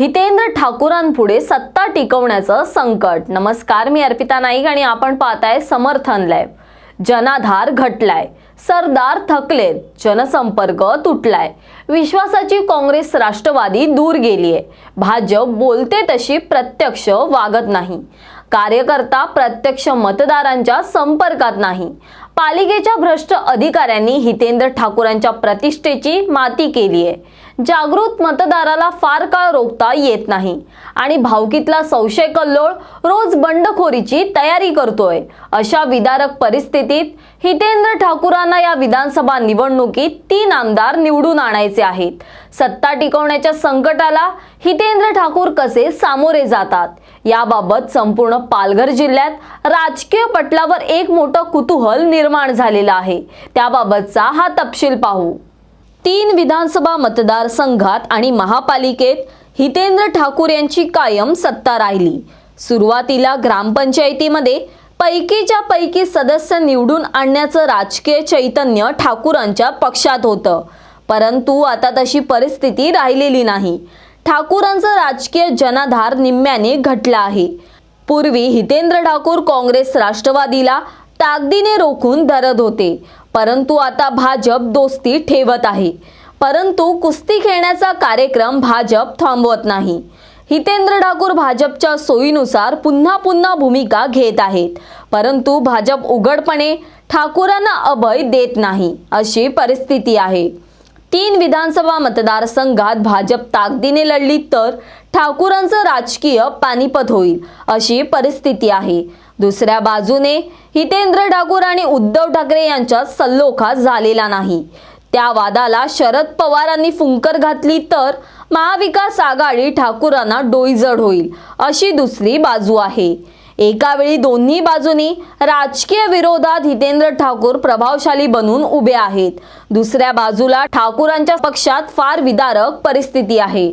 हितेंद्र ठाकूरांपुढे सत्ता टिकवण्याचं संकट. नमस्कार मी अर्पिता नाईक आणि आपण पाहताय समर्थन लाईव्ह. जनाधार घटलाय. सरदार थकलेत जनसंपर्क तुटलाय. विश्वासाची काँग्रेस राष्ट्रवादी दूर गेलीये. भाजप बोलते तशी प्रत्यक्ष वागत नाही. कार्यकर्ता प्रत्यक्ष मतदारांच्या संपर्कात नाही. पालिकेच्या भ्रष्ट अधिकाऱ्यांनी हितेंद्र ठाकूरांच्या प्रतिष्ठेची माती केली आहे जागृत मतदाराला फार काळ रोखता येत नाही. आणि भावकीतला संशय कल्लोळ रोज बंडखोरीची तयारी करतोय. अशा विदारक परिस्थितीत हितेंद्र ठाकूरांना या विधानसभा निवडणुकीत तीन आमदार निवडून आणायचे आहेत. सत्ता टिकवण्याच्या संकटाला हितेंद्र ठाकूर कसे सामोरे जातात? याबाबत संपूर्ण पालघर जिल्ह्यात राजकीय पटलावर एक मोठं कुतूहल निर्माण झालेलं आहे. त्याबाबतचा हा तपशील पाहू. तीन विधानसभा मतदारसंघात आणि महापालिकेत हितेंद्र ठाकूर यांची कायम सत्ता राहिली. सुरुवातीला ग्रामपंचायतीमध्ये पैकीच्या पैकी सदस्य निवडून आणण्याचं राजकीय चैतन्य ठाकूरांच्या पक्षात होतं. परंतु आता तशी परिस्थिती राहिलेली नाही. ठाकूरांचं राजकीय जनाधार निम्म्याने घटला आहे. पूर्वी हितेंद्र ठाकूर काँग्रेस राष्ट्रवादीला ताकदीने रोखून धरत होते. परंतु आता भाजप दोस्ती ठेवत आहे. परंतु कुस्ती खेळण्याचा कार्यक्रम भाजप थांबवत नाही. हितेंद्र ठाकूर भाजपच्या सोयीनुसार पुन्हा पुन्हा भूमिका घेत आहेत. परंतु भाजप उघडपणे ठाकूरांना अभय देत नाही अशी परिस्थिती आहे. तीन विधानसभा मतदारसंघात भाजप ताकदीने लढली तर ठाकूरांचं राजकीय पानिपत होईल अशी परिस्थिती आहे. दुसऱ्या बाजूने हितेंद्र ठाकूर आणि उद्धव ठाकरे यांच्यात सल्लोखा झालेला नाही. त्या वादाला शरद पवारांनी फुंकर घातली तर महाविकास आघाडी ठाकूरांना डोईजड होईल अशी दुसरी बाजू आहे. एकावेळी दोन्ही बाजूनी राजकीय विरोधात हितेंद्र ठाकूर प्रभावशाली बनून उभे आहेत. दुसऱ्या बाजूला ठाकूरांच्या पक्षात फार विदारक परिस्थिती आहे.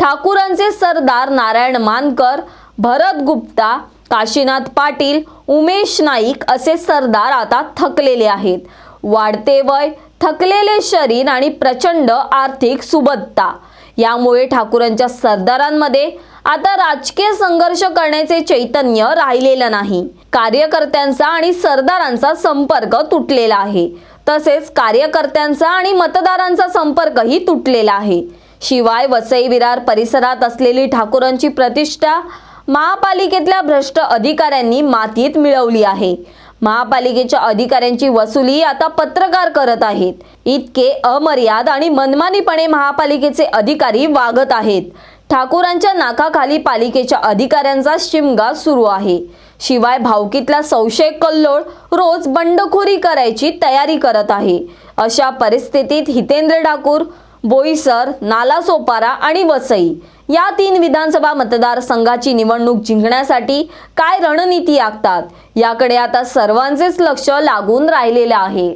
ठाकूरांचे सरदार नारायण मानकर भरत गुप्ता काशीनाथ पाटील उमेश नाईक असे सरदार आता थकलेले आहेत. वाढते वय थकलेले शरीर आणि प्रचंड आर्थिक सुबत्ता. यामुळे ठाकूरांच्या सरदारांमध्ये आता राजकीय संघर्ष करण्याचे चैतन्य राहिलेलं नाही. कार्यकर्त्यांचा आणि सरदारांचा संपर्क तुटलेला आहे. तसेच कार्यकर्त्यांचा आणि मतदारांचा संपर्कही तुटलेला आहे. शिवाय वसई विरार परिसरात असलेली ठाकूरांची प्रतिष्ठा महापालिकेतल्या भ्रष्ट अधिकाऱ्यांनी मातीत मिळवली आहे. महापालिकेच्या अधिकाऱ्यांची वसुली आता पत्रकार करत आहेत. इतके अमर्याद आणि मनमानीपणे महापालिकेचे अधिकारी वागत आहेत. ठाकूरांच्या नाकाखाली पालिकेच्या अधिकाऱ्यांचा शिमगा सुरू आहे. शिवाय भावकीतला संशय कल्लोळ रोज बंडखोरी करायची तयारी करत आहे. अशा परिस्थितीत हितेंद्र ठाकूर बोईसर नालासोपारा आणि वसई या तीन विधानसभा मतदारसंघाची निवडणूक जिंकण्यासाठी काय रणनीती आखतात याकडे आता सर्वांचेच लक्ष लागून राहिलेलं आहे.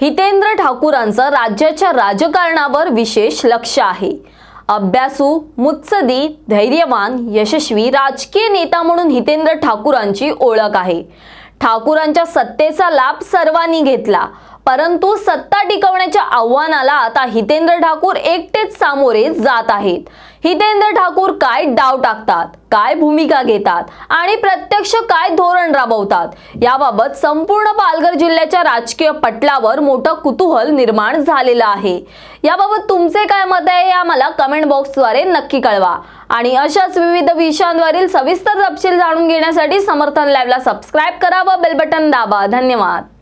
हितेंद्र ठाकूरांचं राज्याच्या राजकारणावर विशेष लक्ष आहे. अभ्यासू मुत्सदी धैर्यवान यशस्वी राजकीय नेता म्हणून हितेंद्र ठाकूरांची ओळख आहे. ठाकूरांच्या सत्तेचा लाभ सर्वांनी घेतला. परंतु सत्ता टिकवण्याच्या आव्हानाला आता हितेंद्र ठाकूर एकटेच सामोरे जात आहेत. हितेंद्र ठाकूर काय डाव टाकतात काय भूमिका घेतात आणि प्रत्यक्ष काय धोरण राबवतात याबाबत संपूर्ण पालघर जिल्ह्याच्या राजकीय पटलावर मोठं कुतूहल निर्माण झालेलं आहे. याबाबत तुमचे काय मत आहे हे आम्हाला कमेंट बॉक्सद्वारे नक्की कळवा. आणि अशाच विविध विषयांवरील सविस्तर तपशील जाणून घेण्यासाठी समर्थन लाईव्हला सबस्क्राईब करा व बेल बटन दाबा. धन्यवाद.